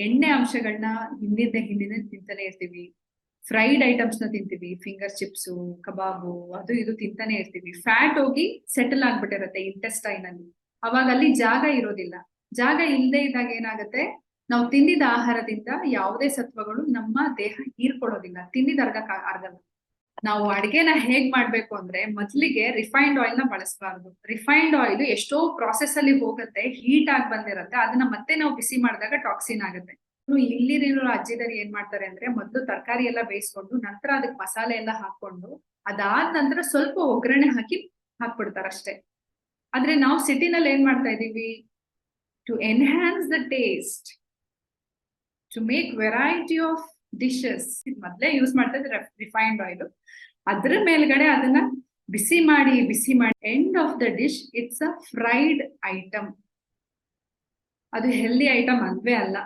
ಎಣ್ಣೆ ಅಂಶಗಳನ್ನ ಹಿಂದಿಂದ ಹಿಂದಿನ ತಿಂತಾನೆ ಇರ್ತೀವಿ. ಫ್ರೈಡ್ ಐಟಮ್ಸ್ನ ತಿಂತೀವಿ ಫಿಂಗರ್ ಚಿಪ್ಸು ಕಬಾಬು, ಅದು ಇದು ತಿಂತಾನೆ ಇರ್ತೀವಿ. ಫ್ಯಾಟ್ ಹೋಗಿ ಸೆಟಲ್ ಆಗ್ಬಿಟ್ಟಿರತ್ತೆ ಇಂಟೆಸ್ಟೈನ್ ಅಲ್ಲಿ. ಅವಾಗ ಅಲ್ಲಿ ಜಾಗ ಇರೋದಿಲ್ಲ. ಜಾಗ ಇಲ್ಲದೆ ಇದ್ದಾಗ ಏನಾಗುತ್ತೆ? ನಾವು ತಿಂದಿದ ಆಹಾರದಿಂದ ಯಾವುದೇ ಸತ್ವಗಳು ನಮ್ಮ ದೇಹ ಹೀರ್ಕೊಳ್ಳೋದಿಲ್ಲ. ತಿಂದಿದ ಅರ್ಗ ಅರ್ಗಲ್ಲ ನಾವು ಅಡ್ಗೆನ ಹೇಗ್ ಮಾಡ್ಬೇಕು ಅಂದ್ರೆ ಮೊದ್ಲಿಗೆ ರಿಫೈನ್ಡ್ ಆಯಿಲ್ನ ಬಳಸಬಾರ್ದು. ರಿಫೈನ್ಡ್ ಆಯಿಲ್ ಎಷ್ಟೋ ಪ್ರಾಸೆಸ್ ಅಲ್ಲಿ ಹೋಗುತ್ತೆ ಹೀಟ್ ಆಗಿ ಬಂದಿರತ್ತೆ, ಅದನ್ನ ಮತ್ತೆ ನಾವು ಬಿಸಿ ಮಾಡಿದಾಗ ಟಾಕ್ಸಿನ್ ಆಗುತ್ತೆ. ಇಲ್ಲಿರೋ ಅಜ್ಜಿದರಿ ಏನ್ ಮಾಡ್ತಾರೆ ಅಂದ್ರೆ ಮೊದ್ಲು ತರಕಾರಿ ಎಲ್ಲ ಬೇಯಿಸ್ಕೊಂಡು ನಂತರ ಅದಕ್ಕೆ ಮಸಾಲೆ ಎಲ್ಲ ಹಾಕೊಂಡು ಅದಾದ ನಂತರ ಸ್ವಲ್ಪ ಒಗ್ಗರಣೆ ಹಾಕಿ ಹಾಕ್ಬಿಡ್ತಾರೆ ಅಷ್ಟೇ. ಆದ್ರೆ ನಾವು ಸಿಟಿನಲ್ಲಿ ಏನ್ ಮಾಡ್ತಾ ಇದೀವಿ to enhance the taste to make variety of dishes ಮೊದ್ಲೇ ಯೂಸ್ ಮಾಡ್ತಾ ಇದ್ರೆ ರಿಫೈನ್ಡ್ ಆಯಿಲ್ ಅದ್ರ ಮೇಲ್ಗಡೆ ಅದನ್ನ ಬಿಸಿ ಮಾಡಿ ಬಿಸಿ ಮಾಡಿ end of the dish it's a fried item ಅದು ಹೆಲ್ದಿ ಐಟಮ್ ಅಲ್ವೇ ಅಲ್ಲ.